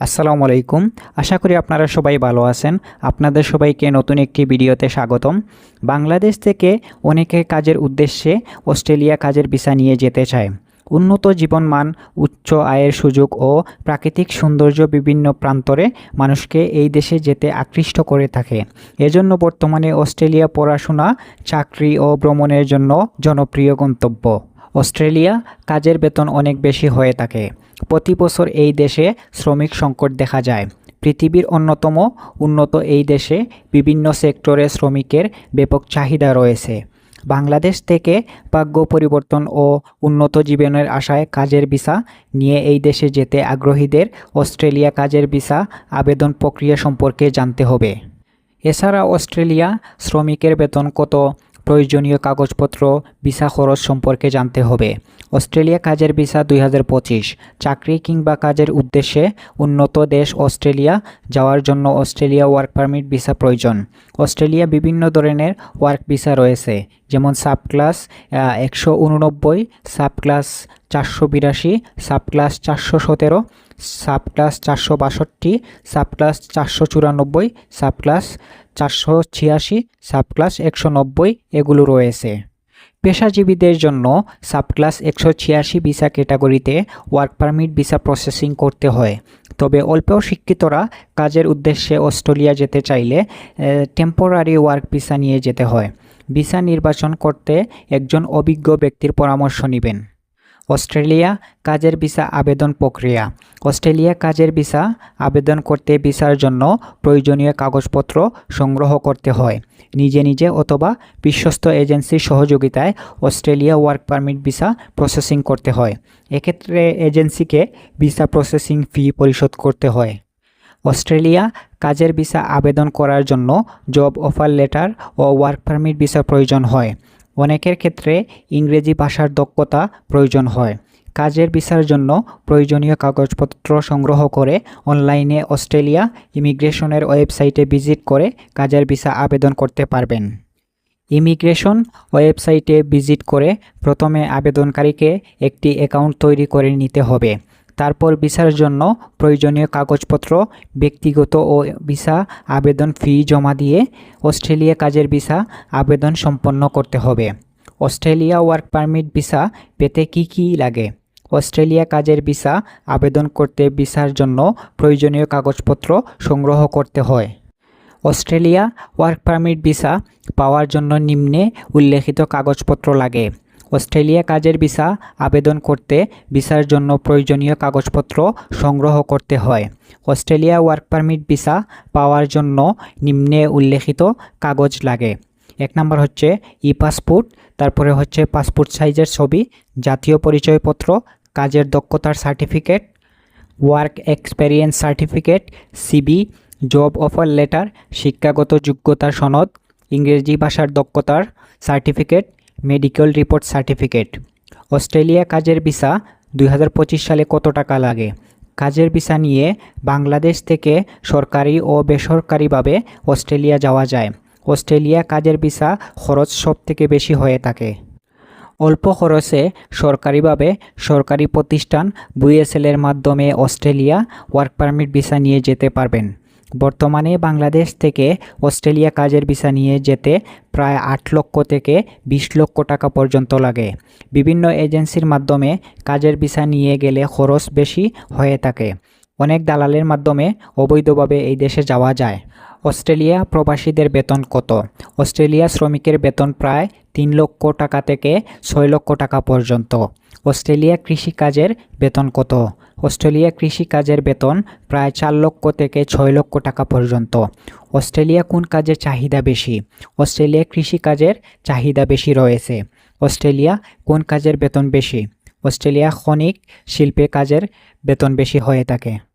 আসসালামু আলাইকুম। আশা করি আপনারা সবাই ভালো আছেন। আপনাদের সবাইকে নতুন একটি ভিডিওতে স্বাগতম। বাংলাদেশ থেকে অনেকে কাজের উদ্দেশ্যে অস্ট্রেলিয়া কাজের ভিসা নিয়ে যেতে চায়। উন্নত জীবনমান, উচ্চ আয়ের সুযোগ ও প্রাকৃতিক সৌন্দর্য বিভিন্ন প্রান্তরে মানুষকে এই দেশে যেতে আকৃষ্ট করে থাকে। এজন্য বর্তমানে অস্ট্রেলিয়া পড়াশোনা, চাকরি ও ভ্রমণের জন্য জনপ্রিয় গন্তব্য। অস্ট্রেলিয়া কাজের বেতন অনেক বেশি হয়ে থাকে। প্রতি বছর এই দেশে শ্রমিক সংকট দেখা যায়। পৃথিবীর অন্যতম উন্নত এই দেশে বিভিন্ন সেক্টরে শ্রমিকের ব্যাপক চাহিদা রয়েছে। বাংলাদেশ থেকে ভাগ্য পরিবর্তন ও উন্নত জীবনের আশায় কাজের ভিসা নিয়ে এই দেশে যেতে আগ্রহীদের অস্ট্রেলিয়া কাজের ভিসা আবেদন প্রক্রিয়া সম্পর্কে জানতে হবে। এছাড়া অস্ট্রেলিয়া শ্রমিকের বেতন কত? প্রয়োজনীয় কাগজপত্র, ভিসা খরচ সম্পর্কে জানতে হবে। অস্ট্রেলিয়া কাজের ভিসা দুই হাজার পঁচিশ। চাকরি কিংবা কাজের উদ্দেশ্যে উন্নত দেশ অস্ট্রেলিয়া, যাওয়ার জন্য অস্ট্রেলিয়া ওয়ার্ক পারমিট ভিসা প্রয়োজন। অস্ট্রেলিয়া বিভিন্ন ধরনের ওয়ার্ক ভিসা রয়েছে, যেমন সাব ক্লাস একশো উননব্বই সাব ক্লাস চারশো বিরাশি সাব ক্লাস চারশো সতেরো সাব ক্লাস চারশো বাষট্টি সাব ক্লাস চারশো চুরানব্বই সাব ক্লাস চারশো ছিয়াশি সাব ক্লাস একশো নব্বই এগুলো রয়েছে। পেশাজীবীদের জন্য সাব ক্লাস একশো ছিয়াশি ভিসা ক্যাটাগরিতে ওয়ার্ক পারমিট ভিসা প্রসেসিং করতে হয়। তবে অল্প শিক্ষিতরা কাজের উদ্দেশ্যে অস্ট্রেলিয়া যেতে চাইলে টেম্পোরারি ওয়ার্ক ভিসা নিয়ে যেতে হয়। ভিসা নির্বাচন করতে একজন অভিজ্ঞ ব্যক্তির পরামর্শ নেবেন। অস্ট্রেলিয়া কাজের ভিসা আবেদন প্রক্রিয়া। অস্ট্রেলিয়া কাজের ভিসা আবেদন করতে ভিসার জন্য প্রয়োজনীয় কাগজপত্র সংগ্রহ করতে হয়। নিজে নিজে অথবা বিশ্বস্ত এজেন্সির সহযোগিতায় Australia work permit visa processing করতে হয়। এক্ষেত্রে এজেন্সিকে ভিসা প্রসেসিং ফি পরিশোধ করতে হয়। অস্ট্রেলিয়া কাজের ভিসা আবেদন করার জন্য জব অফার লেটার ও ওয়ার্ক পারমিট ভিসা প্রয়োজন হয়। অনেকের ক্ষেত্রে ইংরেজি ভাষার দক্ষতা প্রয়োজন হয়। কাজের ভিসার জন্য প্রয়োজনীয় কাগজপত্র সংগ্রহ করে অনলাইনে অস্ট্রেলিয়া ইমিগ্রেশনের ওয়েবসাইটে ভিজিট করে কাজের ভিসা আবেদন করতে পারবেন। ইমিগ্রেশন ওয়েবসাইটে ভিজিট করে প্রথমে আবেদনকারীকে একটি অ্যাকাউন্ট তৈরি করে নিতে হবে। তারপর ভিসার জন্য প্রয়োজনীয় কাগজপত্র, ব্যক্তিগত ও ভিসা, আবেদন ফি জমা দিয়ে অস্ট্রেলিয়া কাজের ভিসা আবেদন সম্পন্ন করতে হবে। অস্ট্রেলিয়া ওয়ার্ক পারমিট ভিসা পেতে কি কি লাগে? অস্ট্রেলিয়া কাজের ভিসা আবেদন করতে ভিসার জন্য প্রয়োজনীয় কাগজপত্র সংগ্রহ করতে হয়। অস্ট্রেলিয়া ওয়ার্ক পারমিট ভিসা পাওয়ার জন্য নিম্নে উল্লেখিত কাগজপত্র লাগে। অস্ট্রেলিয়া কাজের ভিসা আবেদন করতে ভিসার জন্য প্রয়োজনীয় কাগজপত্র সংগ্রহ করতে হয়। অস্ট্রেলিয়া ওয়ার্ক পারমিট ভিসা পাওয়ার জন্য নিম্নে উল্লেখিত কাগজ লাগে। এক নম্বর হচ্ছে ই পাসপোর্ট তারপরে হচ্ছে পাসপোর্ট সাইজের ছবি, জাতীয় পরিচয়পত্র, কাজের দক্ষতার certificate, work experience certificate, CV, job offer letter, শিক্ষাগত যোগ্যতার সনদ, ইংরেজি ভাষার দক্ষতার certificate medical report certificate. Australia কাজের ভিসা দুই হাজার পঁচিশ সালে কত টাকা লাগে? কাজের ভিসা নিয়ে বাংলাদেশ থেকে সরকারি ও বেসরকারিভাবে অস্ট্রেলিয়া যাওয়া যায়। অস্ট্রেলিয়া কাজের ভিসা খরচ সব থেকে বেশি হয়ে থাকে। অল্প খরচে সরকারিভাবে সরকারি প্রতিষ্ঠান বুয়েসেলের মাধ্যমে অস্ট্রেলিয়া ওয়ার্ক পারমিট ভিসা নিয়ে যেতে পারবেন। বর্তমানে বাংলাদেশ থেকে অস্ট্রেলিয়া কাজের ভিসা নিয়ে যেতে প্রায় আট লক্ষ থেকে বিশ লক্ষ টাকা পর্যন্ত লাগে। বিভিন্ন এজেন্সির মাধ্যমে কাজের ভিসা নিয়ে গেলে খরচ বেশি হয়ে থাকে। অনেক দালালের মাধ্যমে অবৈধভাবে এই দেশে যাওয়া যায়। অস্ট্রেলিয়া প্রবাসীদের বেতন কত? অস্ট্রেলিয়া শ্রমিকের বেতন প্রায় তিন লক্ষ টাকা থেকে ছয় লক্ষ টাকা পর্যন্ত। অস্ট্রেলিয়া কৃষিকাজের বেতন কত? অস্ট্রেলিয়া কৃষি কাজের বেতন প্রায় চার লক্ষ থেকে ছয় লক্ষ টাকা পর্যন্ত। অস্ট্রেলিয়া কোন কাজের চাহিদা বেশি? অস্ট্রেলিয়া কৃষি কাজের চাহিদা বেশি রয়েছে। অস্ট্রেলিয়া কোন কাজের বেতন বেশি? অস্ট্রেলিয়া খনিক শিল্পে কাজের বেতন বেশি হয়ে থাকে।